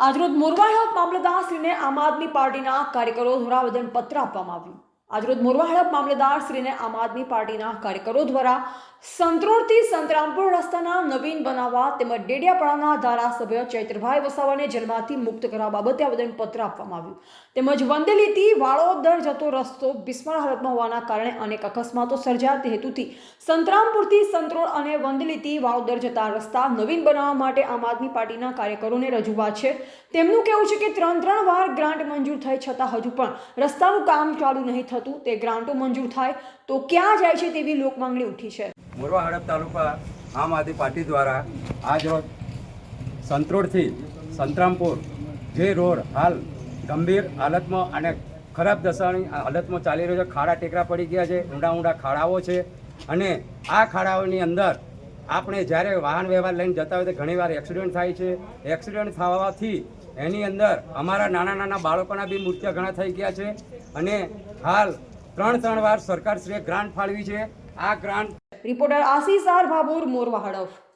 આજરોજ મોરવાહડપ મામલતદારશ્રીને આમ આદમી પાર્ટીના કાર્યકરો દ્વારા આવેદનપત્ર આપવામાં આવ્યું. આજરોજ મોરવા હડપ મામલેદાર શ્રીને આમ આદમી પાર્ટીના કાર્યકરો દ્વારા સંતરોળથી સંતરામપુર રસ્તાના નવીન બનાવવા તેમજ ડેડિયાપાડાના ધારાસભ્ય ચૈત્રભાઈ વસાવાને જેલમાંથી મુક્ત કરવા બાબતે આવેદનપત્ર આપવામાં આવ્યું. તેમજ વંદેલીથી વાળોદર જતો રસ્તો બિસ્માર હાલતમાં હોવાના કારણે અનેક અકસ્માતો સર્જાયા. હેતુથી સંતરામપુરથી સંતરોળ અને વંદેલીથી વાળોદર જતા રસ્તા નવીન બનાવવા માટે આમ આદમી પાર્ટીના કાર્યકરોને રજૂઆત છે. તેમનું કહેવું છે કે ત્રણ ત્રણ વાર ગ્રાન્ટ મંજૂર થઈ છતાં હજુ પણ રસ્તાનું કામ ચાલુ નહીં થતું તે ગ્રાન્ટો મંજૂર થાય, તો ક્યાં જાય છે તેવી લોકમાંગણી ઉઠી છે. મોરવા હડપ તાલુકા આમ આદમી પાર્ટી દ્વારા આજ રોજ સંતરોડથી સંતરામપુર જે રોડ હાલ ગંભીર હાલતમાં અને ખરાબ દશાની હાલતમાં ચાલી રહ્યો છે, ખાડા ટેકરા પડી ગયા છે, ઊંડા ઊંડા ખાડાઓ છે અને આ ખાડાઓની અંદર આપણે જ્યારે વાહન વ્યવહાર લઈને જતા હોય તો ઘણીવાર એક્સિડન્ટ થાય છે. એક્સિડન્ટ થવાથી એની અંદર અમારા નાના નાના બાળકોના બી મૃત્યુ ઘણા થઈ ગયા છે. અને હાલ ત્રણ ત્રણ વાર સરકારશ્રીએ ગ્રાન્ટ ફાળવી છે. આ grant reporter Ashish R Bhabhor Morva Hadaf